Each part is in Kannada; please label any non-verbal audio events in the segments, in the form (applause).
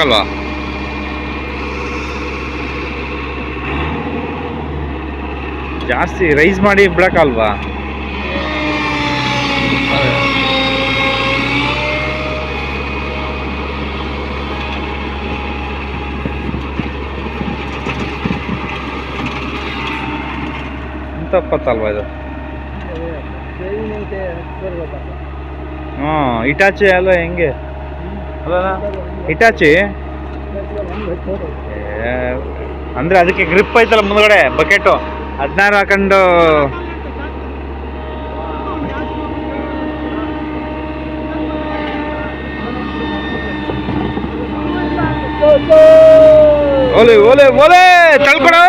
ಆಗಲ್ವಾ? ಜಾಸ್ತಿ ರೈಸ್ ಮಾಡಿ ಬಿಡೋಕ್ಕಲ್ವಾ? ತಪ್ಪತ್ತಲ್ವಾ ಪತ್ತಲ್ವಾ ಇದು? ಹಾಂ ಇಟಾಚಿ ಅಲ್ವಾ ಹೆಂಗೆ? ಅಲ್ಲ ಇಟಾಚಿ ಏ, ಅಂದ್ರೆ ಅದಕ್ಕೆ ಗ್ರಿಪ್ ಐತಲ್ಲ ಮುಂದ್ಗಡೆ ಬಕೆಟು ಹದಿನಾರು ಹಾಕೊಂಡು ಓಲೆ ಓಲೆ ಓಲೆ ತಳ್ಕೊಡು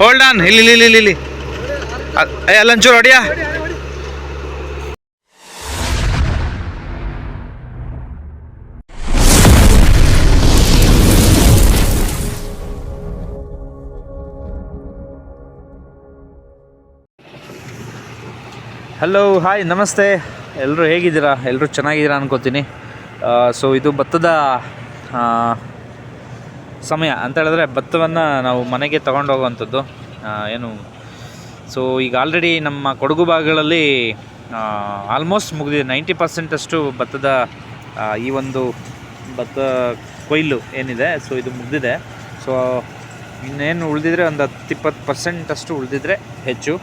ಹೋಲ್ಡ್ ಆನ್ ಇಲ್ಲಿ ಇಲ್ಲಿ ಇಲ್ಲಿ ಇಲ್ಲಿ ಅಲ್ಲಂಚೂರು ಹೊಡಿಯಾ ಹಲೋ ಹಾಯ್ ನಮಸ್ತೆ ಎಲ್ಲರೂ ಹೇಗಿದ್ದೀರಾ? ಎಲ್ಲರೂ ಚೆನ್ನಾಗಿದ್ದೀರಾ ಅನ್ಕೋತೀನಿ. ಸೊ ಇದು ಭತ್ತದ ಆ, ಸಮಯ ಅಂತ ಹೇಳಿದ್ರೆ ಭತ್ತವನ್ನು ನಾವು ಮನೆಗೆ ತಗೊಂಡು ಹೋಗುವಂಥದ್ದು ಏನು ಸೊ ಈಗ ಆಲ್ರೆಡಿ ನಮ್ಮ ಕೊಡಗು ಭಾಗಗಳಲ್ಲಿ ಆಲ್ಮೋಸ್ಟ್ ಮುಗಿದಿದೆ. ನೈಂಟಿ ಪರ್ಸೆಂಟಷ್ಟು ಭತ್ತದ ಈ ಒಂದು ಭತ್ತ ಕೊಯ್ಲು ಏನಿದೆ ಸೊ ಇದು ಮುಗಿದಿದೆ. ಸೊ ಇನ್ನೇನು ಉಳಿದಿದ್ರೆ ಒಂದು ಹತ್ತು ಇಪ್ಪತ್ತು ಪರ್ಸೆಂಟಷ್ಟು ಉಳಿದಿದ್ರೆ ಹೆಚ್ಚು.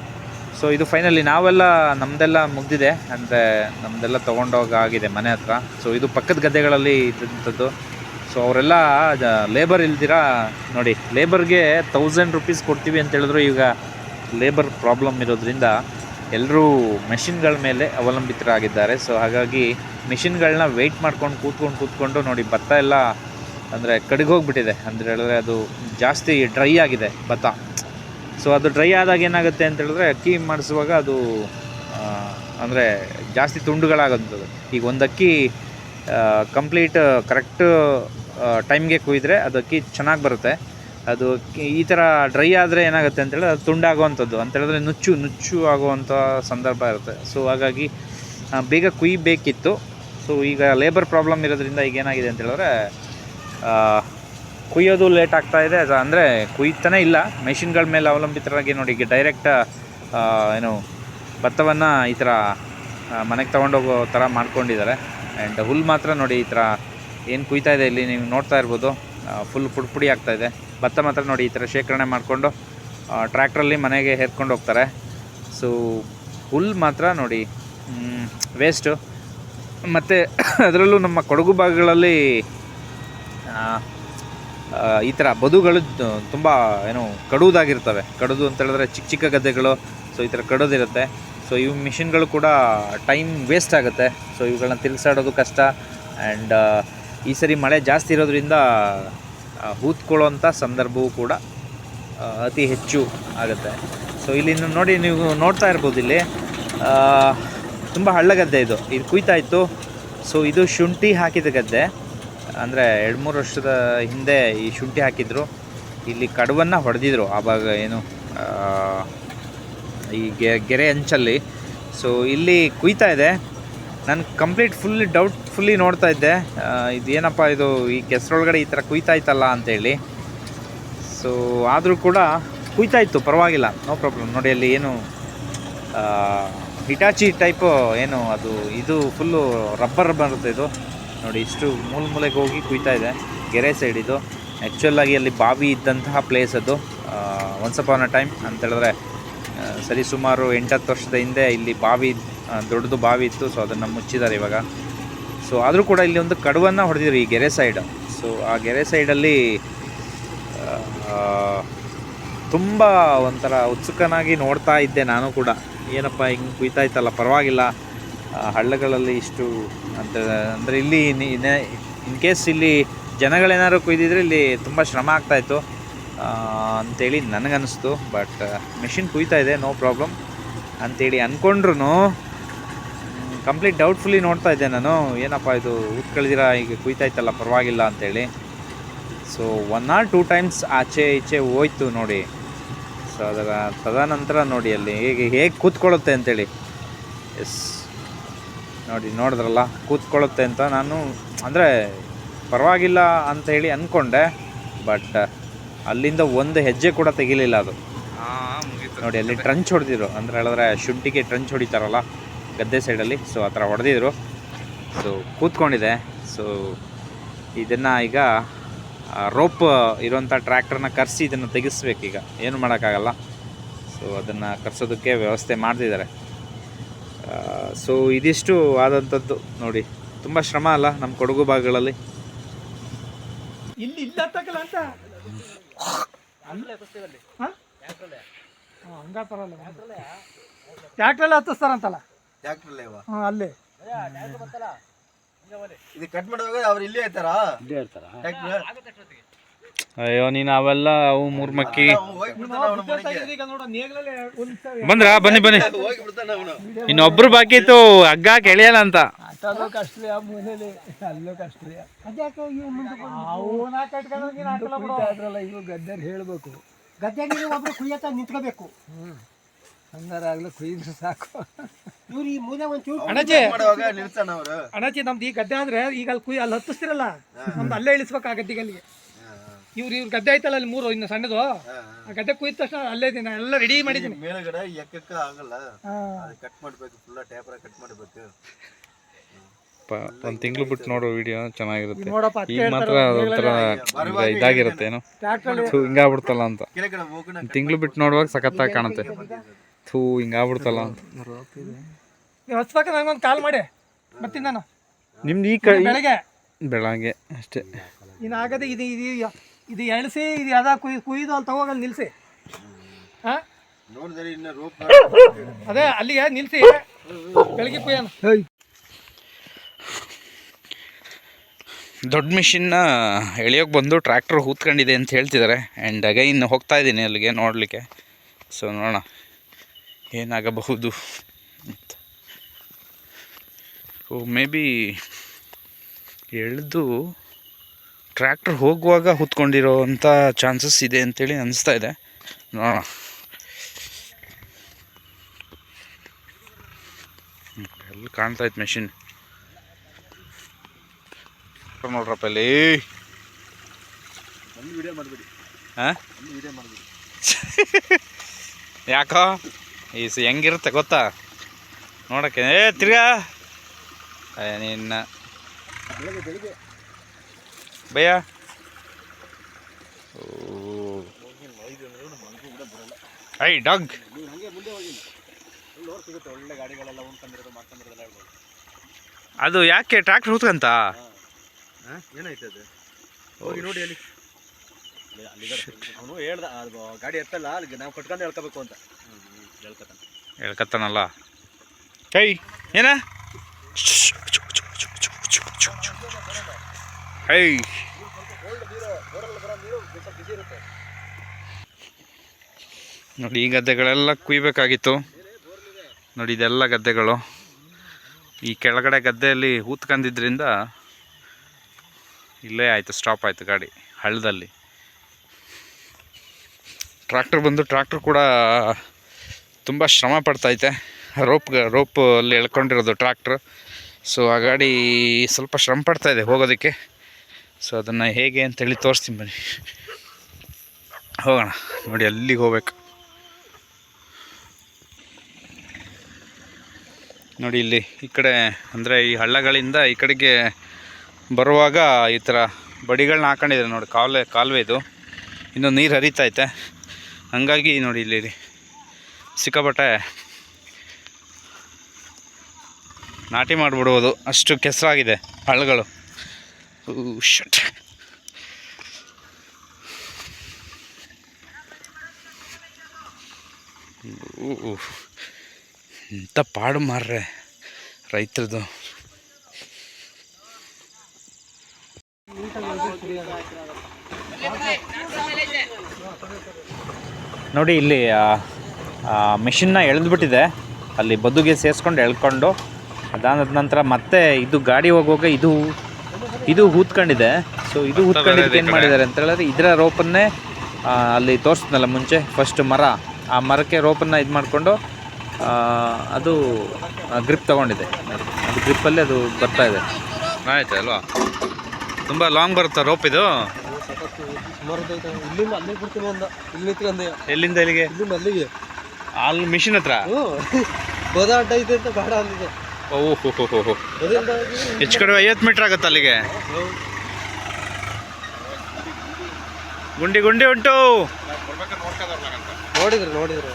ಸೊ ಇದು ಫೈನಲಿ ನಾವೆಲ್ಲ ನಮ್ಮದೆಲ್ಲ ಮುಗಿದಿದೆ. ಅಂದರೆ ನಮ್ಮದೆಲ್ಲ ತೊಗೊಂಡೋಗಾಗಿದೆ ಮನೆ ಹತ್ರ. ಸೊ ಇದು ಪಕ್ಕದ ಗದ್ದೆಗಳಲ್ಲಿ ಇದ್ದಂಥದ್ದು. ಸೊ ಅವರೆಲ್ಲ ಲೇಬರ್ ಇಲ್ದಿರ? ನೋಡಿ ಲೇಬರ್ಗೆ ತೌಸಂಡ್ ರುಪೀಸ್ ಕೊಡ್ತೀವಿ ಅಂತ ಹೇಳಿದ್ರು ಈಗ ಲೇಬರ್ ಪ್ರಾಬ್ಲಮ್ ಇರೋದ್ರಿಂದ ಎಲ್ಲರೂ ಮೆಷಿನ್ಗಳ ಮೇಲೆ ಅವಲಂಬಿತರಾಗಿದ್ದಾರೆ. ಸೊ ಹಾಗಾಗಿ ಮೆಷಿನ್ಗಳನ್ನ ವೆಯ್ಟ್ ಮಾಡ್ಕೊಂಡು ಕೂತ್ಕೊಂಡು ಕೂತ್ಕೊಂಡು ನೋಡಿ, ಭತ್ತ ಎಲ್ಲ ಅಂದರೆ ಕಡಿಗೋಗ್ಬಿಟ್ಟಿದೆ ಅಂದರೆ ಹೇಳಿದ್ರೆ ಅದು ಜಾಸ್ತಿ ಡ್ರೈ ಆಗಿದೆ ಭತ್ತ. ಸೊ ಅದು ಡ್ರೈ ಆದಾಗ ಏನಾಗುತ್ತೆ ಅಂತ ಹೇಳಿದ್ರೆ ಅಕ್ಕಿ ಮಾಡಿಸುವಾಗ ಅದು ಅಂದರೆ ಜಾಸ್ತಿ ತುಂಡುಗಳಾಗೋಂಥದ್ದು. ಈಗ ಒಂದು ಅಕ್ಕಿ ಕಂಪ್ಲೀಟ್ ಕರೆಕ್ಟ್ ಟೈಮ್ಗೆ ಕುಯ್ದರೆ ಅದು ಅಕ್ಕಿ ಚೆನ್ನಾಗಿ ಬರುತ್ತೆ. ಅದು ಈ ಥರ ಡ್ರೈ ಆದರೆ ಏನಾಗುತ್ತೆ ಅಂತೇಳಿದ್ರೆ ಅದು ತುಂಡಾಗುವಂಥದ್ದು. ಅಂತ ಹೇಳಿದ್ರೆ ನುಚ್ಚು ನುಚ್ಚು ಆಗುವಂಥ ಸಂದರ್ಭ ಇರುತ್ತೆ. ಸೊ ಹಾಗಾಗಿ ಬೇಗ ಕುಯ್ಯಬೇಕಿತ್ತು ಸೊ ಈಗ ಲೇಬರ್ ಪ್ರಾಬ್ಲಮ್ ಇರೋದ್ರಿಂದ ಈಗ ಏನಾಗಿದೆ ಅಂತ ಹೇಳಿದ್ರೆ ಆ, ಕುಯ್ಯೋದು ಲೇಟ್ ಆಗ್ತಾ ಇದೆ. ಅದು ಅಂದರೆ ಕುಯ್ತಾನೆ ಇಲ್ಲ. ಮೆಷಿನ್ಗಳ ಮೇಲೆ ಅವಲಂಬಿತರಾಗಿ ನೋಡಿ ಈಗ ಡೈರೆಕ್ಟ್ ಏನು ಭತ್ತವನ್ನು ಈ ಥರ ಮನೆಗೆ ತೊಗೊಂಡೋಗೋ ಥರ ಮಾಡ್ಕೊಂಡಿದ್ದಾರೆ. ಆ್ಯಂಡ್ ಹುಲ್ಲು ಮಾತ್ರ ನೋಡಿ ಈ ಥರ ಏನು ಕುಯ್ತಾ ಇದೆ ಇಲ್ಲಿ ನೀವು ನೋಡ್ತಾ ಇರ್ಬೋದು. ಫುಲ್ ಪುಡಿ ಪುಡಿ ಆಗ್ತಾ ಇದೆ. ಭತ್ತ ಮಾತ್ರ ನೋಡಿ ಈ ಥರ ಶೇಖರಣೆ ಮಾಡಿಕೊಂಡು ಟ್ರ್ಯಾಕ್ಟ್ರಲ್ಲಿ ಮನೆಗೆ ಹೇರ್ಕೊಂಡು ಹೋಗ್ತಾರೆ. ಸೊ ಹುಲ್ ಮಾತ್ರ ನೋಡಿ ವೇಸ್ಟು ಮತ್ತು (coughs) ಅದರಲ್ಲೂ ನಮ್ಮ ಕೊಡಗು ಭಾಗಗಳಲ್ಲಿ ಈ ಥರ ಬದುಗಳು ತುಂಬ ಏನು ಕಡುವುದಾಗಿರ್ತವೆ ಕಡುದು ಅಂತ ಹೇಳಿದ್ರೆ ಚಿಕ್ಕ ಚಿಕ್ಕ ಗದ್ದೆಗಳು ಸೊ ಈ ಥರ ಕಡೋದಿರುತ್ತೆ. ಸೊ ಇವು ಮಿಷಿನ್ಗಳು ಕೂಡ ಟೈಮ್ ವೇಸ್ಟ್ ಆಗುತ್ತೆ. ಸೊ ಇವುಗಳನ್ನ ತಿರ್ಸಾಡೋದು ಕಷ್ಟ. ಆ್ಯಂಡ್ ಈ ಸರಿ ಮಳೆ ಜಾಸ್ತಿ ಇರೋದ್ರಿಂದ ಹೂತ್ಕೊಳ್ಳೋಂಥ ಸಂದರ್ಭವೂ ಕೂಡ ಅತಿ ಹೆಚ್ಚು ಆಗುತ್ತೆ. ಸೊ ಇಲ್ಲಿ ನೋಡಿ, ನೀವು ನೋಡ್ತಾ ಇರ್ಬೋದು ಇಲ್ಲಿ. ತುಂಬ ಹಳ್ಳ ಗದ್ದೆ ಇದು. ಇದು ಕುಯ್ತಾ ಇತ್ತು. ಸೊ ಇದು ಶುಂಠಿ ಹಾಕಿದ ಗದ್ದೆ. ಅಂದರೆ ಎರಡು ಮೂರು ವರ್ಷದ ಹಿಂದೆ ಈ ಶುಂಠಿ ಹಾಕಿದ್ರು. ಇಲ್ಲಿ ಕಡುವನ್ನು ಹೊಡೆದಿದ್ರು. ಆವಾಗ ಏನು ಈ ಗೆರೆ ಅಂಚಲ್ಲಿ. ಸೊ ಇಲ್ಲಿ ಕುಯ್ತಾ ಇದೆ. ನಾನು ಕಂಪ್ಲೀಟ್ ಫುಲ್ಲಿ ಡೌಟ್ಫುಲ್ಲಿ ನೋಡ್ತಾ ಇದ್ದೆ. ಇದು ಇದೇನಪ್ಪ ಇದು, ಈ ಕೆಸರೊಳಗಡೆ ಈ ಥರ ಕುಯ್ತಾ ಇತ್ತಲ್ಲ ಅಂತೇಳಿ. ಸೊ ಆದರೂ ಕೂಡ ಕುಯ್ತಾ ಇತ್ತು ಪರವಾಗಿಲ್ಲ. ನೋ ಪ್ರಾಬ್ಲಮ್ ನೋಡಿ, ಅಲ್ಲಿ ಏನು ಹಿಟಾಚಿ ಟೈಪು ಏನು, ಅದು, ಇದು ಫುಲ್ಲು ರಬ್ಬರ್ ಬರುತ್ತೆ ಇದು. ನೋಡಿ, ಇಷ್ಟು ಮೂಲ ಮೂಲೆಗೆ ಹೋಗಿ ಕುಯ್ತಾ ಇದೆ. ಗೆರೆ ಸೈಡ್ ಇದು. ಆ್ಯಕ್ಚುಲ್ ಆಗಿ ಅಲ್ಲಿ ಬಾವಿ ಇದ್ದಂತಹ ಪ್ಲೇಸ್ ಅದು. ಒನ್ಸ್ ಅಪಾನ್ ಅ ಟೈಮ್ ಅಂತ ಹೇಳಿದ್ರೆ ಸರಿ ಸುಮಾರು ಎಂಟತ್ತು ವರ್ಷದ ಹಿಂದೆ ಇಲ್ಲಿ ಬಾವಿ ದೊಡ್ಡದು ಬಾವಿ ಇತ್ತು. ಸೊ ಅದನ್ನು ಮುಚ್ಚಿದ್ದಾರೆ ಇವಾಗ. ಸೊ ಆದರೂ ಕೂಡ ಇಲ್ಲಿ ಒಂದು ಕಡುವನ್ನು ಹೊಡೆದಿದ್ರು ಈ ಗೆರೆ ಸೈಡ್ ಸೊ ಆ ಗೆರೆ ಸೈಡಲ್ಲಿ ತುಂಬ ಒಂಥರ ಉತ್ಸುಕನಾಗಿ ನೋಡ್ತಾ ಇದ್ದೆ ನಾನು ಕೂಡ. ಏನಪ್ಪ, ಹಿಂಗೆ ಕುಯ್ತಾ ಇತ್ತಲ್ಲ ಪರವಾಗಿಲ್ಲ ಹಳ್ಳಗಳಲ್ಲಿ ಇಷ್ಟು ಅಂತ, ಅಂದರೆ ಇಲ್ಲಿ ಇನ್ ಕೇಸ್ ಇಲ್ಲಿ ಜನಗಳೇನಾದ್ರು ಕುಯ್ದಿದ್ರೆ ಇಲ್ಲಿ ತುಂಬ ಶ್ರಮ ಆಗ್ತಾಯಿತ್ತು ಅಂಥೇಳಿ ನನಗನ್ನಿಸ್ತು. ಬಟ್ ಮೆಷಿನ್ ಕುಯ್ತಾ ಇದೆ ನೋ ಪ್ರಾಬ್ಲಮ್ ಅಂಥೇಳಿ ಅಂದ್ಕೊಂಡ್ರು ಕಂಪ್ಲೀಟ್ ಡೌಟ್ಫುಲ್ಲಿ ನೋಡ್ತಾ ಇದ್ದೆ ನಾನು ಏನಪ್ಪ ಇದು ಉತ್ಕಳ್ದಿರ ಈಗ ಕುಯ್ತಾ ಇತ್ತಲ್ಲ ಪರವಾಗಿಲ್ಲ ಅಂತೇಳಿ. So one or two times ಆಚೆ ಈಚೆ ಹೋಯ್ತು ನೋಡಿ. ಸೊ ಅದರ ತದನಂತರ ನೋಡಿ ಅಲ್ಲಿ ಹೇಗೆ ಹೇಗೆ ಕೂತ್ಕೊಳ್ಳುತ್ತೆ ಅಂತೇಳಿ. ಎಸ್ ನೋಡಿ ನೋಡಿದ್ರಲ್ಲ ಕೂತ್ಕೊಳ್ಳುತ್ತೆ ಅಂತ ನಾನು ಅಂದರೆ ಪರವಾಗಿಲ್ಲ ಅಂತ ಹೇಳಿ ಅಂದ್ಕೊಂಡೆ ಬಟ್ ಅಲ್ಲಿಂದ ಒಂದು ಹೆಜ್ಜೆ ಕೂಡ ತೆಗಿಲಿಲ್ಲ ಅದು. ನೋಡಿ ಅಲ್ಲಿ ಟ್ರಂಚ್ ಹೊಡೆದಿದ್ರು ಅಂದ್ರೆ ಹೇಳಿದ್ರೆ ಶುಂಠಿಗೆ ಟ್ರಂಚ್ ಹೊಡಿತಾರಲ್ಲ ಗದ್ದೆ ಸೈಡಲ್ಲಿ ಸೊ ಆ ಥರ ಹೊಡೆದಿದ್ರು. ಸೊ ಕೂತ್ಕೊಂಡಿದೆ. ಸೊ ಇದನ್ನು ಈಗ ರೋಪ್ ಇರುವಂಥ ಟ್ರ್ಯಾಕ್ಟರ್ನ ಕರೆಸಿ ಇದನ್ನು ತೆಗೆಸ್ಬೇಕೀಗ ಏನು ಮಾಡೋಕ್ಕಾಗಲ್ಲ. ಸೊ ಅದನ್ನು ಕರೆಸೋದಕ್ಕೆ ವ್ಯವಸ್ಥೆ ಮಾಡ್ತಿದ್ದಾರೆ. ಸೊ ಇದಿಷ್ಟು ಆದಂಥದ್ದು ನೋಡಿ. ತುಂಬ ಶ್ರಮ ಅಲ್ಲ ನಮ್ಮ ಕೊಡಗು ಭಾಗಗಳಲ್ಲಿ. ಇಲ್ಲಿ ಇಲ್ಲ ಹತ್ತಿಸ್ತಾರಂತಲ್ಲ? ಹಾಂ ಅಲ್ಲಿ. ಇದು ಕಟ್ ಮಾಡುವಾಗ ಅವ್ರು ಇಲ್ಲೇ ಇರ್ತಾರಾ? ಟ್ಯಾಕ್ಟ್ರ್ ಅಯ್ಯೋ ನೀನು ಅವೆಲ್ಲ ಅವು ಮೂರ್ ಮಕ್ಕಿ. ಬಂದ್ರ? ಬನ್ನಿ ಬನ್ನಿ. ಇನ್ನೊಬ್ರು ಬಾಕಿ ಇತ್ತು ಹಗ್ಗ ಕೆಳಿಯಲ್ಲ ಅಂತ. ಹೇಳ್ಬೇಕು. ಗದ್ದೆ ಒಬ್ರು ಕುಯ್ಯತ್ತ ನಿಂತ್ಕೋಬೇಕು. ಹಂಗಾರ ಆಗ್ಲೂ ಕುಯ್ದು ಸಾಕು. ಇವ್ರು ಈ ಮೂಲೆ ಒಂಚೂರು ಅಣಜಿ ಮಾಡುವಾಗ ನಿಲ್ಸಣ ಅವ್ರು. ಅಣಜಿ ನಮ್ದು ಈ ಗದ್ದೆ ಅಂದ್ರೆ ಈಗ ಅಲ್ಲಿ ಕುಯ್ ಅಲ್ಲಿ ಹತ್ತಿಸ್ತಿರಲ್ಲ? ನಮ್ದು ಅಲ್ಲೇ ಇಳಿಸ್ಬೇಕು ಆ ಗದ್ದೆಗೆ ಅಲ್ಲಿಗೆ. ಇವ್ರು ಇವ್ರ ಗದ್ದೆ ಐತಲ್ಲ ಅಲ್ಲಿ ಮೂರು ಇನ್ನು ಸಣ್ಣದು? ಆ ಗದ್ದೆ ಕುಯ್ದ ತಕ್ಷಣ ಅಲ್ಲೇ ಇದೀನಿ ಎಲ್ಲ ರೆಡಿ ಮಾಡಿದ್ದೀನಿ. ಮೇಲ್ಗಡೆ ಎಕ್ಕಕ್ಕ ಆಗಲ್ಲ. ಅದು ಕಟ್ ಮಾಡ್ಬೇಕು ಫುಲ್ಲ ಟ್ಯಾಪರ ಕಟ್ ಮಾಡ್ಬೇಕು. ಒಂದು ತಿಂಗಳು ಬಿಟ್ಟು ನೋಡೋ ವಿಡಿಯೋ ಚೆನ್ನಾಗಿರುತ್ತೆ. ನೋಡಪ್ಪ ಈಗ ಮಾತ್ರ ಒಂಥರ ಇದಾಗಿರುತ್ತೆ ಏನೋ? ಹಿಂಗಾಗ್ಬಿಡ್ತಲ್ಲ ಅಂತ. ತಿಂಗಳು ಬಿಟ್ಟು ನೋಡುವಾಗ ಸಖತ್ತಾಗಿ ಕಾಣುತ್ತೆ. ಥೂ ಹಿಂಗಾಗ್ಬಿಡ್ತಲ್ಲ ಅಂತ. ಹೊಸ್ದಾಗ ನಂಗೊಂದು ಕಾಲ್ ಮಾಡಿ. ಬರ್ತೀನಿ ನಾನು. ನಿಮ್ದು ಈ ಕಡೆ ಬೆಳಗ್ಗೆ. ಬೆಳಗ್ಗೆ ಅಷ್ಟೇ. ಇನ್ನು ಆಗದೆ ಇದು ಇದು ಇದು ಎಳ್ಸಿ ಇದು ಅದ ಕುಯ್ ಕುಯ್ದು ಅಲ್ಲಿ ತಗೋಗಲ್ಲಿ ನಿಲ್ಲಿಸಿ ಹಾ? ಅದೇ ಅಲ್ಲಿಗೆ ನಿಲ್ಸಿ. ಬೆಳಗ್ಗೆ ಕುಯ್ಯೋಣ. ದೊಡ್ಡ ಮಿಷಿನ್ನ ಎಳಿಯೋಕೆ ಬಂದು ಟ್ರ್ಯಾಕ್ಟರ್ ಹೂತ್ಕೊಂಡಿದೆ ಅಂತ ಹೇಳ್ತಿದ್ದಾರೆ ಆ್ಯಂಡ್ ಅಗೈನ್ ಹೋಗ್ತಾ ಇದ್ದೀನಿ ಅಲ್ಲಿಗೆ ನೋಡಲಿಕ್ಕೆ. ಸೊ ನೋಡೋಣ. ಏನಾಗಬಹುದು ಅಂತ. ಓ ಮೇ ಬಿ ಎಳೆದು ಟ್ರ್ಯಾಕ್ಟರ್ ಹೋಗುವಾಗ ಹೂತ್ಕೊಂಡಿರೋ ಅಂಥ ಚಾನ್ಸಸ್ ಇದೆ ಅಂತೇಳಿ ಅನಿಸ್ತಾ ಇದೆ. ನೋಡೋಣ ಎಲ್ಲಿ ಕಾಣ್ತಾ ಇತ್ತು ಮೆಷಿನ್ ನೋಡ್ರಪ್ಪ ಇಲ್ಲಿ ಒಂದು ವಿಡಿಯೋ ಮಾಡ್ಬಿಡಿ. ಹಾಂ? ವಿಡಿಯೋ ಮಾಡ್ಬಿಡಿ. ಯಾಕೋ? ಈ ಸ ಹೆಂಗಿರುತ್ತೆ ಗೊತ್ತಾ? ನೋಡಕ್ಕೆ. ಏ ತಿರ್ಗಾ. ನಿನ್ನ. ಭಯ ಐ ಡಾಗ್. ಅದು ಯಾಕೆ ಟ್ರ್ಯಾಕ್ಟರ್ ಹೂತ್ಕಂತ? ಏನಾಯ್ತದೆ ಏನಾಯ್ತು ಅದು? ಹೋಗಿ ನೋಡಿ ಅಲ್ಲಿ. ಅವನು ಹೇಳ್ದ ಗಾಡಿ ಎತ್ತಲ್ಲ ಅಲ್ಲಿಗೆ ನಾವು ಕಟ್ಕೊಂಡು ಹೇಳ್ಕೋಬೇಕು ಅಂತ. ಹೇಳ್ಕತ್ತಾನಲ್ಲ. ಕೈ. ಏನ? ಹೈ ನೋಡಿ ಈ ಗದ್ದೆಗಳೆಲ್ಲ ಕುಯ್ಬೇಕಾಗಿತ್ತು. ನೋಡಿ ಇದೆಲ್ಲ ಗದ್ದೆಗಳು. ಈ ಕೆಳಗಡೆ ಗದ್ದೆಯಲ್ಲಿ ಊತ್ಕೊಂಡಿದ್ರಿಂದ ಇಲ್ಲೇ ಆಯಿತು ಸ್ಟಾಪ್ ಆಯಿತು ಗಾಡಿ ಹಳ್ಳದಲ್ಲಿ. ಟ್ರ್ಯಾಕ್ಟರ್ ಬಂದು ಟ್ರ್ಯಾಕ್ಟರ್ ಕೂಡ ತುಂಬ ಶ್ರಮ ಪಡ್ತೈತೆ. ರೋಪ್ ರೋಪ್ ಅಲ್ಲಿ ಎಳ್ಕೊಂಡಿರೋದು ಟ್ರ್ಯಾಕ್ಟ್ರ್. ಸೊ ಆ ಗಾಡಿ ಸ್ವಲ್ಪ ಶ್ರಮ ಪಡ್ತಾ ಇದೆ ಹೋಗೋದಕ್ಕೆ. ಸೊ ಅದನ್ನು ಹೇಗೆ ಅಂತೇಳಿ ತೋರಿಸ್ತೀನಿ ಬನ್ನಿ. ಹೋಗೋಣ. ನೋಡಿ ಅಲ್ಲಿಗೆ ಹೋಗ್ಬೇಕು. ನೋಡಿ, ಇಲ್ಲಿ ಈ ಕಡೆ, ಅಂದರೆ ಈ ಹಳ್ಳಗಳಿಂದ ಈ ಕಡೆಗೆ ಬರುವಾಗ ಈ ಥರ ಬಡಿಗಳನ್ನ ಹಾಕೊಂಡಿದ್ದಾರೆ ನೋಡಿ, ಕಾಲುವೆ ಕಾಲುವೆ ಇದು. ಇನ್ನು ನೀರು ಹರಿತೈತೆ ಹಂಗಾಗಿ ನೋಡಿ ಇಲ್ಲಿ. ಸಿಕ್ಕಾಪಟ್ಟೆ ನಾಟಿ ಮಾಡಿಬಿಡುವುದು ಅಷ್ಟು ಕೆಸರಾಗಿದೆ ಹಳ್ಳಗಳು. ಶಟ್ ಇಂಥ ಪಾಡು ಮಾರ್ರೆ ರೈತರದು. ನೋಡಿ ಇಲ್ಲಿ ಮಿಷಿನ್ನ ಎಳೆದ್ಬಿಟ್ಟಿದೆ. ಅಲ್ಲಿ ಬದುಗೆ ಸೇರಿಸ್ಕೊಂಡು ಎಳ್ಕೊಂಡು ಅದಾದ ನಂತರ ಮತ್ತೆ ಇದು ಗಾಡಿ ಹೋಗುವಾಗ ಇದು ಇದು ಹೂತ್ಕೊಂಡಿದೆ. ಸೊ ಇದು ಹೂತ್ಕೊಂಡಿದ್ದಕ್ಕೆ ಏನು ಮಾಡಿದ್ದಾರೆ ಅಂತ ಹೇಳಿದ್ರೆ ಇದರ ರೋಪನ್ನೇ ಅಲ್ಲಿ ತೋರಿಸ್ನಲ್ಲ ಮುಂಚೆ ಫಸ್ಟ್ ಮರ. ಆ ಮರಕ್ಕೆ ರೋಪನ್ನು ಇದು ಮಾಡಿಕೊಂಡು ಅದು ಗ್ರಿಪ್ ತಗೊಂಡಿದೆ. ಅದು ಗ್ರಿಪ್ಪಲ್ಲಿ ಅದು ಬರ್ತಾ ಇದೆ. ಆಯ್ತು ಅಲ್ವಾ? ತುಂಬ ಲಾಂಗ್ ಬರುತ್ತೆ ರೋಪ್ ಇದು? ಸುಮಾರು ಇಲ್ಲಿಂದ ಅಲ್ಲಿಗೆ ಬಿಡ್ತೀನಿ ಅಂದ ಇಲ್ಲಿ ನಿಂತ್ಕೊಂಡೆ ಎಲ್ಲಿಂದ ಅಲ್ಲಿಗೆ. ಅಲ್ಲಿ ಮಿಷಿನ್ ಹತ್ರ? ಅಡ್ಡ ಐತೆ ಅಂತ ಬೇಡ ಅಂದಿದೆ. ಓಹೋ ಹೆಚ್ಚು ಕಡಿಮೆ ಐವತ್ತು ಮೀಟ್ರ್ ಆಗುತ್ತೆ ಅಲ್ಲಿಗೆ. ಗುಂಡಿ ಗುಂಡಿ ಉಂಟು. ನೋಡಿದ್ರು ನೋಡಿದ್ರು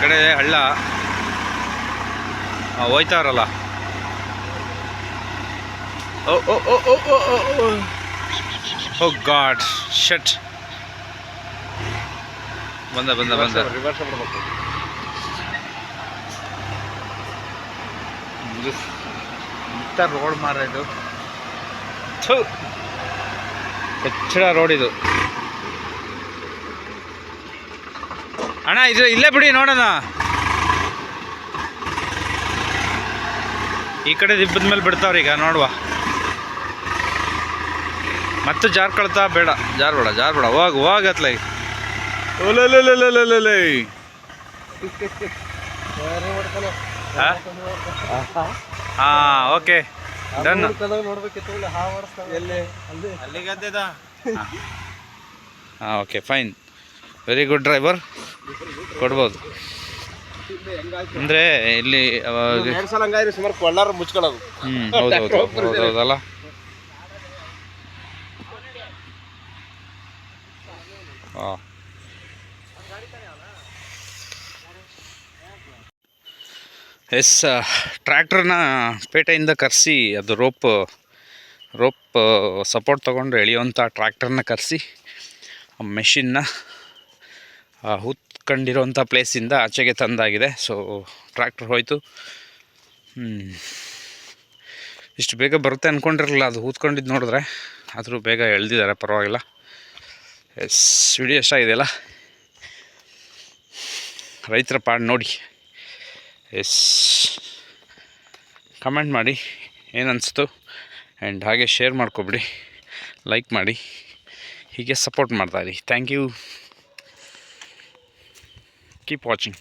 ಕಡೆ ಹಳ್ಳ ಹೋಯ್ತಾರಲ್ಲ ಓ ಓ ಓ ಓ ಓ ಗಾಡ್ ಶಟ್. ಬಂದ ಬಂದ ಬಂದ. ಇಂಥ ರೋಡ್ ಮಾರ ಇದು. ಹೆಚ್ಚಿನ ರೋಡ್ ಇದು. ಅಣ್ಣ ಇದು ಇಲ್ಲೇ ಬಿಡಿ ನೋಡೋಣ. ಈ ಕಡೆ ದಿಬ್ಬದ ಮೇಲೆ ಬಿಡ್ತಾವ್ರಿ ಈಗ ನೋಡುವ. ಮತ್ತೆ ಜಾರ್ಕೊಳ್ತಾ ಬೇಡ. ಜಾರ್ಬೇಡ ಜಾರ್ಬೇಡ ಹೋಗ್ ಹೋಗತ್ಲ ಹಾಂ? ಓಕೆ. ಡನ್. ಹಾಂ okay fine. Very good driver. ಕೊಡ್ಬೋದು. ಅಂದರೆ ಇಲ್ಲಿ ಎರಡು ಸಲ ಹಂಗಾದ್ರೆ ಸುಮಾರು ಕೊಳ್ಳಾರ ಮುಚ್ಕೊಳ್ಳೋದು. ಹ್ಞೂ ಹೌದು ಹೌದು ಹೌದು ಹೌದಲ್ಲ? ಹಾಂ ಎಸ್ ಟ್ರ್ಯಾಕ್ಟ್ರನ್ನ ಪೇಟೆಯಿಂದ ಕರೆಸಿ ಅದು ರೋಪ್ ರೋಪ್ ಸಪೋರ್ಟ್ ತೊಗೊಂಡು ಎಳೆಯುವಂಥ ಟ್ರ್ಯಾಕ್ಟರ್ನ ಕರೆಸಿ ಆ ಮೆಷಿನ್ನ ಹೂತ್ಕೊಂಡಿರೋಂಥ ಪ್ಲೇಸಿಂದ ಆಚೆಗೆ ತಂದಾಗಿದೆ. ಸೊ ಟ್ರ್ಯಾಕ್ಟರ್ ಹೋಯಿತು. ಇಷ್ಟು ಬೇಗ ಬರುತ್ತೆ ಅಂದ್ಕೊಂಡಿರಲಿಲ್ಲ ಅದು ಹೂತ್ಕೊಂಡಿದ್ದು ನೋಡಿದ್ರೆ ಆದರೂ ಬೇಗ ಎಳ್ದಿದ್ದಾರೆ. ಪರವಾಗಿಲ್ಲ. ಎಸ್ ವಿಡಿಯೋ ಎಷ್ಟಾಗಿದೆಯಲ್ಲ ರೈತರ ಪಾಡ್ ನೋಡಿ. ಎಸ್ ಕಮೆಂಟ್ ಮಾಡಿ. ಏನು ಅನಿಸ್ತು ಆ್ಯಂಡ್ ಹಾಗೆ ಶೇರ್ ಮಾಡ್ಕೊಬಿಡಿ. ಲೈಕ್ ಮಾಡಿ. ಹೀಗೆ ಸಪೋರ್ಟ್ ಮಾಡ್ತಾಯಿರಿ ಥ್ಯಾಂಕ್ ಯು keep watching.